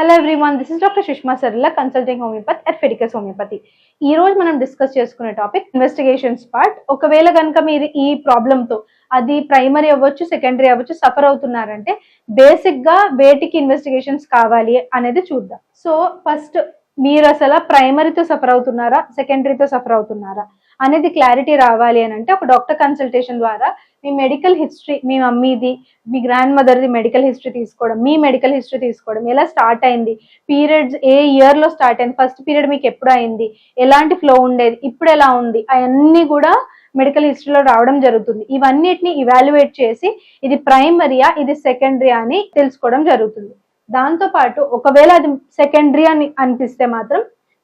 Hello everyone this is doctor Sushma Sarla consulting homeopathy at Fedicus homeopathy ఈ రోజు మనం discuss చేసుకునే topic investigations part ఒకవేళ కనుక మీరు ఈ ప్రాబ్లంతో అది ప్రైమరీ అవ్వచ్చు సెకండరీ అవ్వచ్చు సఫర్ అవుతున్నారంటే బేసిక్గా వేటికి ఇన్వెస్టిగేషన్స్ కావాలి అనేది చూద్దాం. సో ఫస్ట్ మీరు అసలు ప్రైమరీతో సఫర్ అవుతున్నారా సెకండరీతో సఫర్ అవుతున్నారా? అనేది క్లారిటీ రావాలి అని అంటే ఒక డాక్టర్ కన్సల్టేషన్ ద్వారా మీ మెడికల్ హిస్టరీ మీ మమ్మీది మీ గ్రాండ్ మదర్ది మెడికల్ హిస్టరీ తీసుకోవడం మీ మెడికల్ హిస్టరీ తీసుకోవడం ఎలా స్టార్ట్ అయింది పీరియడ్స్ ఏ ఇయర్లో స్టార్ట్ అయింది ఫస్ట్ పీరియడ్ మీకు ఎప్పుడు అయింది ఎలాంటి ఫ్లో ఉండేది ఇప్పుడు ఎలా ఉంది అవన్నీ కూడా మెడికల్ హిస్టరీలో రావడం జరుగుతుంది. ఇవన్నిటిని ఇవాల్యుయేట్ చేసి ఇది ప్రైమరీయా ఇది సెకండరీ అని తెలుసుకోవడం జరుగుతుంది. దాంతో పాటు ఒకవేళ అది సెకండరీ అని అనిపిస్తే మాత్రం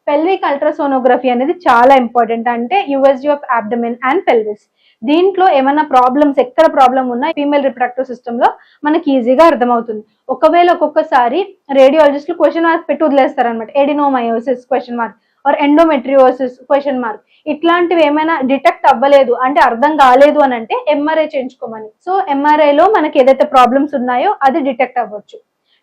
పెల్విక్ అల్ట్రాసోనోగ్రఫీ అనేది చాలా ఇంపార్టెంట్ అంటే USG of abdomen and pelvis దీంట్లో ఏమైనా ప్రాబ్లమ్స్ ఎక్కడ ప్రాబ్లం ఉన్నా ఫీమేల్ రిప్రొడక్టివ్ సిస్టమ్లో మనకి ఈజీగా అర్థమవుతుంది. ఒకవేళ ఒక్కొక్కసారి రేడియాలజిస్టులు క్వశ్చన్ మార్క్ పెట్టి వదిలేస్తారు అనమాట adenomyosis question mark or endometriosis question mark ఇట్లాంటివి ఏమైనా డిటెక్ట్ అవ్వలేదు అంటే అర్థం కాలేదు అని అంటే ఎంఆర్ఐ చేయించుకోమని. సో ఎంఆర్ఐ లో మనకి ఏదైతే ప్రాబ్లమ్స్ ఉన్నాయో అది డిటెక్ట్ అవ్వచ్చు.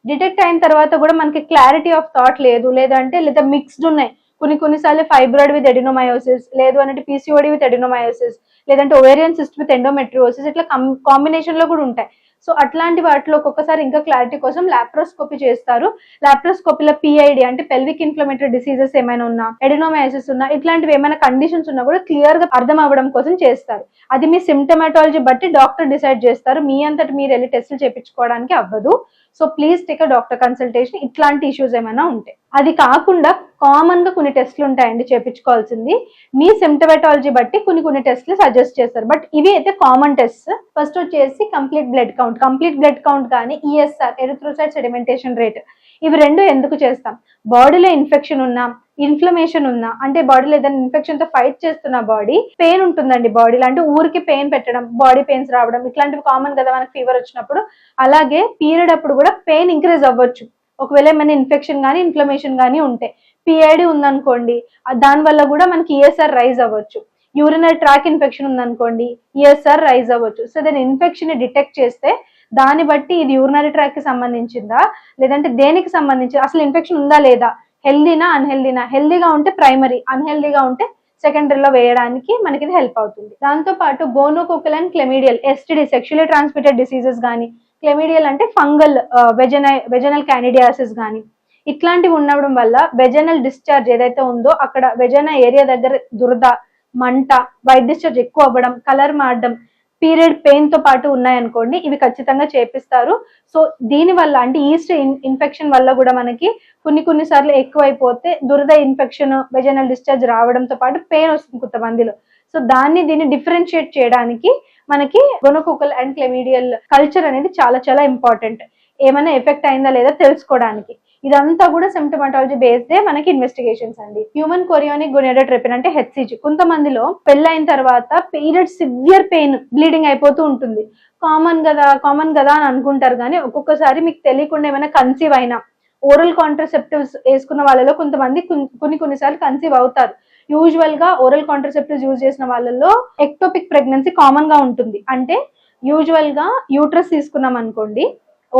డిటెక్ట్ అయిన తర్వాత కూడా మనకి క్లారిటీ ఆఫ్ థాట్ లేదు. లేదంటే లేదా మిక్స్డ్ ఉన్నాయి. కొన్ని కొన్నిసార్లు ఫైబ్రాయిడ్ విత్ ఎడినోమయోసిస్ లేదు అంటే పీసీఓడి విత్ ఎడినోమయోసిస్ లేదంటే ఓవేరియన్ సిస్ట్ విత్ ఎండోమెట్రియోసిస్ ఇట్లా కాంబినేషన్లో కూడా ఉంటాయి. సో అట్లాంటి వాటిలో ఒక్కొక్కసారి ఇంకా క్లారిటీ కోసం లాప్రోస్కోపీ చేస్తారు. లాప్రోస్కోపీలో పిఐడి అంటే పెల్విక్ ఇన్ఫ్లమేటరీ డిసీజెస్ ఏమైనా ఉన్నా ఎడినోమయోసిస్ ఉన్నా ఇట్లాంటివి ఏమైనా కండిషన్స్ ఉన్నా కూడా క్లియర్గా అర్థం అవ్వడం కోసం చేస్తారు. అది మీ సిమ్టమాటాలజీ బట్టి డాక్టర్ డిసైడ్ చేస్తారు. మీ అంతటి మీరు వెళ్ళి టెస్టులు చేయించుకోవడానికి అవ్వదు. So please take a doctor consultation ఇట్లాంటి ఇష్యూస్ ఏమైనా ఉంటాయి అది కాకుండా కామన్గా కొన్ని టెస్ట్లు ఉంటాయండి చేపించుకోవాల్సింది. మీ సిమ్టమెటాలజీ బట్టి కొన్ని కొన్ని టెస్ట్లు సజెస్ట్ చేస్తారు. బట్ ఇవి అయితే కామన్ టెస్ట్ ఫస్ట్ వచ్చేసి complete blood count complete blood count కానీ ఈఎస్ఆర్ ఎరిథ్రోసైడ్ సెడిమెంటేషన్ రేట్ ఇవి రెండు ఎందుకు చేస్తాం? బాడీలో ఇన్ఫెక్షన్ ఉన్నా ఇన్ఫ్లమేషన్ ఉన్నా అంటే బాడీలో ఏదైనా ఇన్ఫెక్షన్తో ఫైట్ చేస్తున్న బాడీ పెయిన్ ఉంటుందండి బాడీలో అంటే ఊరికి పెయిన్ పెట్టడం బాడీ పెయిన్స్ రావడం ఇట్లాంటివి కామన్ కదా మనకి ఫీవర్ వచ్చినప్పుడు. అలాగే పీరియడ్ అప్పుడు కూడా పెయిన్ ఇంక్రీజ్ అవ్వచ్చు. ఒకవేళ ఏమైనా ఇన్ఫెక్షన్ కానీ ఇన్ఫ్లమేషన్ కానీ ఉంటే. పిఐడి ఉందనుకోండి దానివల్ల దాని వల్ల కూడా మనకి ఈఎస్ఆర్ రైజ్ అవ్వచ్చు. యూరినరీ ట్రాక్ ఇన్ఫెక్షన్ ఉందనుకోండి ఈఎస్ఆర్ రైజ్ అవ్వచ్చు. సో దాని ఇన్ఫెక్షన్ డిటెక్ట్ చేస్తే దాన్ని బట్టి ఇది యూరినరీ ట్రాక్కి సంబంధించిందా లేదంటే దేనికి సంబంధించి అసలు ఇన్ఫెక్షన్ ఉందా లేదా హెల్దీనా అన్హెల్దీనా? హెల్దీగా ఉంటే ప్రైమరీ అన్హెల్దీగా ఉంటే సెకండరీలో వేయడానికి మనకి ఇది హెల్ప్ అవుతుంది. దాంతో పాటు gonococcal and chlamydial STD sexually transmitted diseases కానీ క్లెమీడియల్ అంటే ఫంగల్ వెజనై వెజనల్ క్యాండిడియాసిస్ కానీ ఇట్లాంటివి ఉండడం వల్ల వెజనల్ డిశ్చార్జ్ ఏదైతే ఉందో అక్కడ వెజన ఏరియా దగ్గర దురద మంట వైట్ డిశ్చార్జ్ ఎక్కువ అవ్వడం కలర్ మారడం పీరియడ్ పెయిన్తో పాటు ఉన్నాయనుకోండి ఇవి ఖచ్చితంగా చేపిస్తారు. సో దీని వల్ల అంటే ఈస్ట్ ఇన్ఫెక్షన్ వల్ల కూడా మనకి కొన్ని కొన్ని సార్లు ఎక్కువైపోతే దురద ఇన్ఫెక్షన్ వెజనల్ డిశ్చార్జ్ రావడంతో పాటు పెయిన్ వస్తుంది కొంతమందిలో. సో దాన్ని దీన్ని డిఫరెన్షియేట్ చేయడానికి మనకి గొనకొకల్ అండ్ క్లెమీడియల్ కల్చర్ అనేది చాలా చాలా ఇంపార్టెంట్ ఏమైనా ఎఫెక్ట్ అయిందా లేదా తెలుసుకోవడానికి. ఇదంతా కూడా సిమ్టమాటాలజీ బేస్డే మనకి ఇన్వెస్టిగేషన్స్ అండి. హ్యూమన్ కొరియోనిక్ గొనెడోట్రెపిన్ అంటే హెచ్సిజి కొంతమందిలో పెళ్ళైన తర్వాత పీరియడ్ సివియర్ పెయిన్ బ్లీడింగ్ అయిపోతూ ఉంటుంది. కామన్ కదా కామన్ కదా అని అనుకుంటారు కానీ ఒక్కొక్కసారి మీకు తెలియకుండా ఏమైనా కన్సీవ్ అయినా ఓరల్ కాంట్రసెప్టివ్స్ వేసుకున్న వాళ్ళలో కొంతమంది కొన్ని కొన్నిసార్లు కన్సీవ్ అవుతారు. యూజువల్గా ఓరల్ కాంట్రసెప్టివ్స్ యూజ్ చేసిన వాళ్ళలో ఎక్టోపిక్ ప్రెగ్నెన్సీ కామన్గా ఉంటుంది. అంటే యూజువల్గా యూట్రస్ తీసుకున్నాం అనుకోండి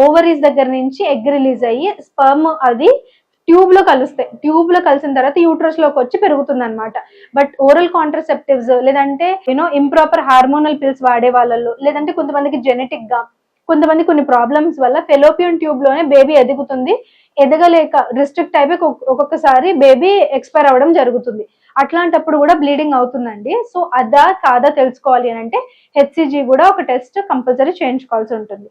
ఓవరీస్ దగ్గర నుంచి ఎగ్ రిలీజ్ అయ్యి స్పర్మ్ అది ట్యూబ్లో కలుస్తాయి. ట్యూబ్లో కలిసిన తర్వాత యూట్రస్లోకి వచ్చి పెరుగుతుంది అనమాట బట్ ఓరల్ కాంట్రసెప్టివ్స్ లేదంటే you know improper hormonal pills వాడే వాళ్ళలో లేదంటే కొంతమందికి జెనెటిక్గా కొంతమంది కొన్ని ప్రాబ్లమ్స్ వల్ల ఫెలోపియన్ ట్యూబ్లోనే బేబీ ఎదుగుతుంది. ఎదగలేక రిస్ట్రిక్ట్ అయిపోయి ఒక్కొక్కసారి బేబీ ఎక్స్పైర్ అవ్వడం జరుగుతుంది. అట్లాంటప్పుడు కూడా బ్లీడింగ్ అవుతుందండి. సో అదా కాదా తెలుసుకోవాలి అని అంటే హెచ్సిజీ కూడా ఒక టెస్ట్ కంపల్సరీ చేయించుకోవాల్సి ఉంటుంది.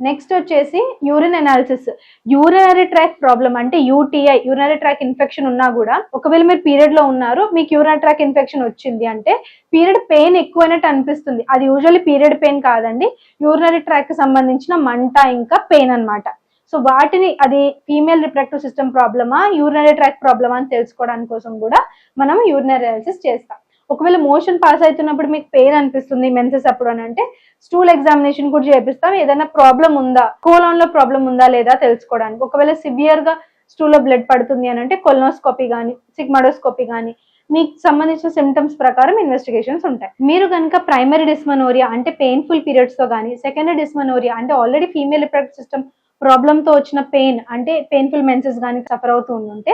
నెక్స్ట్ వచ్చేసి urine analysis urinary tract problem అంటే యూటీఐ యూరినరీ ట్రాక్ ఇన్ఫెక్షన్ ఉన్నా కూడా ఒకవేళ మీరు పీరియడ్లో ఉన్నారు మీకు యూరినరీ ట్రాక్ ఇన్ఫెక్షన్ వచ్చింది అంటే పీరియడ్ పెయిన్ ఎక్కువైనట్టు అనిపిస్తుంది. అది యూజువల్లీ పీరియడ్ పెయిన్ కాదండి. యూరినరీ ట్రాక్కి సంబంధించిన మంట ఇంకా పెయిన్ అన్నమాట. సో వాటిని అది ఫీమేల్ రిప్రొడక్టివ్ సిస్టమ్ ప్రాబ్లమా యూరినరీ ట్రాక్ ప్రాబ్లమా అని తెలుసుకోవడానికి కోసం కూడా మనం యూరినరీ అనాలిసిస్ చేస్తాం. ఒకవేళ మోషన్ పాస్ అవుతున్నప్పుడు మీకు పెయిన్ అనిపిస్తుంది మెన్సెస్ అప్పుడు అని అంటే స్టూల్ ఎగ్జామినేషన్ కూడా చేపిస్తాం. ఏదైనా ప్రాబ్లం ఉందా? కోలాన్లో ప్రాబ్లం ఉందా లేదా తెలుసుకోవడానికి. ఒకవేళ సివియర్గా స్టూల్లో బ్లడ్ పడుతుంది అని అంటే కొలనోస్కోపీ కానీ సిగ్మాడోస్కోపీ కానీ మీకు సంబంధించిన సిమ్టమ్స్ ప్రకారం ఇన్వెస్టిగేషన్స్ ఉంటాయి. మీరు కనుక ప్రైమరీ డిస్మనోరియా అంటే పెయిన్ఫుల్ పీరియడ్స్తో కానీ సెకండరీ డిస్మనోరియా అంటే ఆల్రెడీ ఫీమేల్ రిప్రొడక్ట్ సిస్టమ్ ప్రాబ్లంతో వచ్చిన పెయిన్ అంటే పెయిన్ఫుల్ మెన్సెస్ కానీ సఫర్ అవుతూ ఉంటే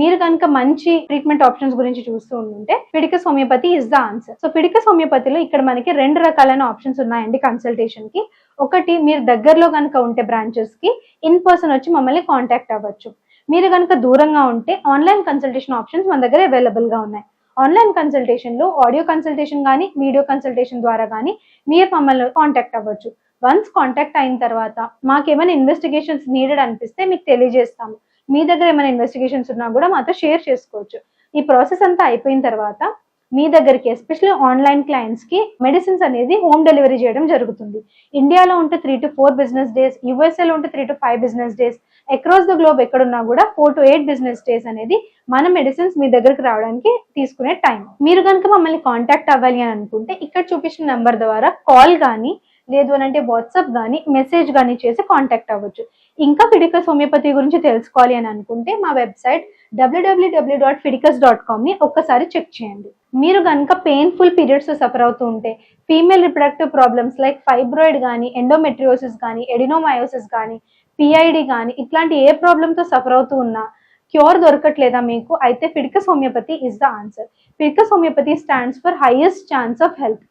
మీరు కనుక మంచి ట్రీట్మెంట్ ఆప్షన్స్ గురించి చూస్తూ ఉంటే Fiticus homeopathy is the answer so Fiticus హోమియోపతిలో ఇక్కడ మనకి రెండు రకాలైన ఆప్షన్స్ ఉన్నాయండి కన్సల్టేషన్కి. ఒకటి మీరు దగ్గరలో కనుక ఉంటే బ్రాంచెస్కి ఇన్ పర్సన్ వచ్చి మమ్మల్ని కాంటాక్ట్ అవ్వచ్చు. మీరు కనుక దూరంగా ఉంటే ఆన్లైన్ కన్సల్టేషన్ ఆప్షన్స్ మన దగ్గర అవైలబుల్గా ఉన్నాయి. ఆన్లైన్ కన్సల్టేషన్లో ఆడియో కన్సల్టేషన్ కానీ వీడియో కన్సల్టేషన్ ద్వారా కానీ మీరు మమ్మల్ని కాంటాక్ట్ అవ్వచ్చు. వన్స్ కాంటాక్ట్ అయిన తర్వాత మాకేమైనా ఇన్వెస్టిగేషన్స్ నీడెడ్ అనిపిస్తే మీకు తెలియజేస్తాము. మీ దగ్గర ఏమైనా ఇన్వెస్టిగేషన్స్ ఉన్నా కూడా మాతో షేర్ చేసుకోవచ్చు. ఈ ప్రాసెస్ అంతా అయిపోయిన తర్వాత మీ దగ్గరికి ఎస్పెషల్లీ ఆన్లైన్ క్లయింట్స్కి మెడిసిన్స్ అనేది హోమ్ డెలివరీ చేయడం జరుగుతుంది. ఇండియాలో ఉంటే three to four business days యూఎస్ఏలో ఉంటే three to five business days across the globe ఎక్కడున్నా కూడా four to eight business days అనేది మన మెడిసిన్స్ మీ దగ్గరకు రావడానికి తీసుకునే టైం మీరు కనుక మమ్మల్ని కాంటాక్ట్ అవ్వాలి అని అనుకుంటే ఇక్కడ చూపించిన నెంబర్ ద్వారా కాల్ కానీ లేదు అని అంటే వాట్సాప్ కానీ మెసేజ్ కానీ చేసి కాంటాక్ట్ అవ్వచ్చు. ఇంకా ఫిడికస్ హోమియోపతి గురించి తెలుసుకోవాలి అని అనుకుంటే మా website WWW dot Fiticus dot కామ్ని ఒక్కసారి చెక్ చేయండి. మీరు కనుక పెయిన్ఫుల్ పీరియడ్స్ సఫర్ అవుతూ ఉంటే female reproductive problems like fibroid కానీ ఎండోమెట్రియోసిస్ కానీ ఎడినోమయోసిస్ కానీ పిఐడి కానీ ఇట్లాంటి ఏ ప్రాబ్లంతో సఫర్ అవుతూ ఉన్నా క్యూర్ దొరకట్లేదా మీకు? అయితే Fiticus homeopathy is the answer Fiticus homeopathy stands for highest chance of health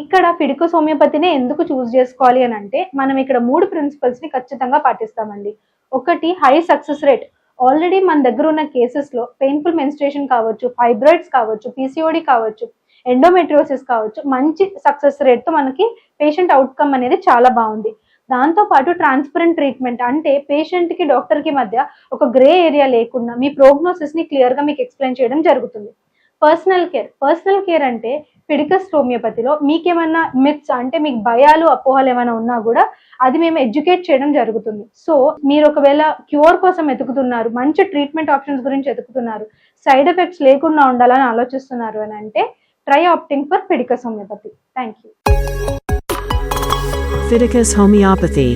ఇక్కడ ఫిడికస్ హోమియోపతినే ఎందుకు చూస్ చేసుకోవాలి అని అంటే మనం ఇక్కడ మూడు ప్రిన్సిపల్స్ని ఖచ్చితంగా పాటిస్తామండి. ఒకటి హై సక్సెస్ రేట్ ఆల్రెడీ మన దగ్గర ఉన్న కేసెస్లో పెయిన్ఫుల్ మెన్స్ట్రేషన్ కావచ్చు ఫైబ్రాయిడ్స్ కావచ్చు పీసీఓడి కావచ్చు ఎండోమెట్రియోసిస్ కావచ్చు మంచి సక్సెస్ రేట్తో మనకి పేషెంట్ అవుట్కమ్ అనేది చాలా బాగుంది. దాంతో పాటు ట్రాన్స్పరెంట్ ట్రీట్మెంట్ అంటే పేషెంట్కి డాక్టర్కి మధ్య ఒక గ్రే ఏరియా లేకుండా మీ ప్రోగ్నోసిస్ని క్లియర్గా మీకు ఎక్స్ప్లెయిన్ చేయడం జరుగుతుంది. పర్సనల్ కేర్ పర్సనల్ కేర్ అంటే పిడికస్ హోమియోపతిలో మీకేమైనా మిత్స్ అంటే మీకు భయాలు అపోహలు ఏమైనా ఉన్నా కూడా అది మేము ఎడ్యుకేట్ చేయడం జరుగుతుంది. సో మీరు ఒకవేళ క్యూర్ కోసం ఎతుకుతున్నారు మంచి ట్రీట్మెంట్ ఆప్షన్స్ గురించి ఎతుకుతున్నారు సైడ్ ఎఫెక్ట్స్ లేకుండా ఉండాలని ఆలోచిస్తున్నారు అని అంటే try opting for Fiticus homeopathy. Thank you Fiticus Homeopathy